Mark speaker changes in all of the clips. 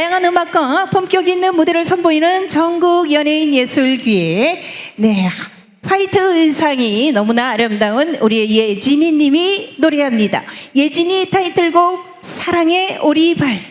Speaker 1: 다양한 음악과 품격 있는 무대를 선보이는 전국 연예인 예술기에 네 화이트 의상이 너무나 아름다운 우리의 예진이 님이 노래합니다. 예진이 타이틀곡 사랑의 오리발.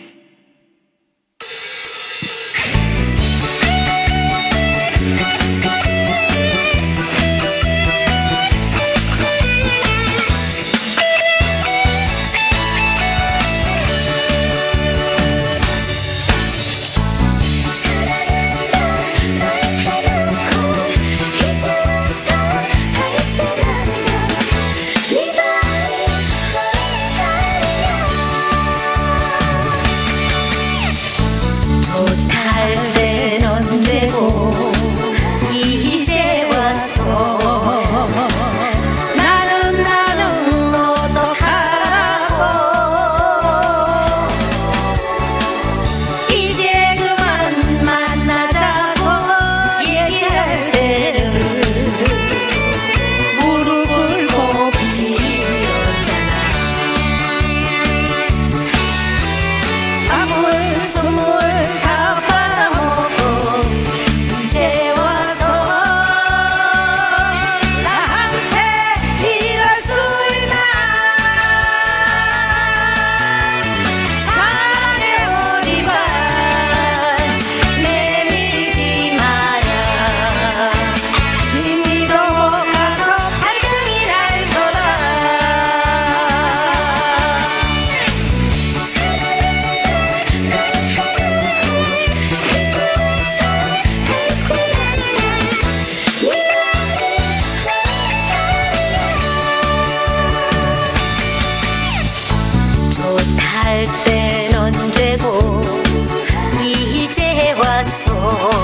Speaker 2: 좋다 땐 언제고 이제 와서 나는 나는 어떡하라고. 이제 그만 만나자고 얘기할 때는 무릎을 꿇고 빌었잖아. 아물 선물 할땐 언제고 이제 와서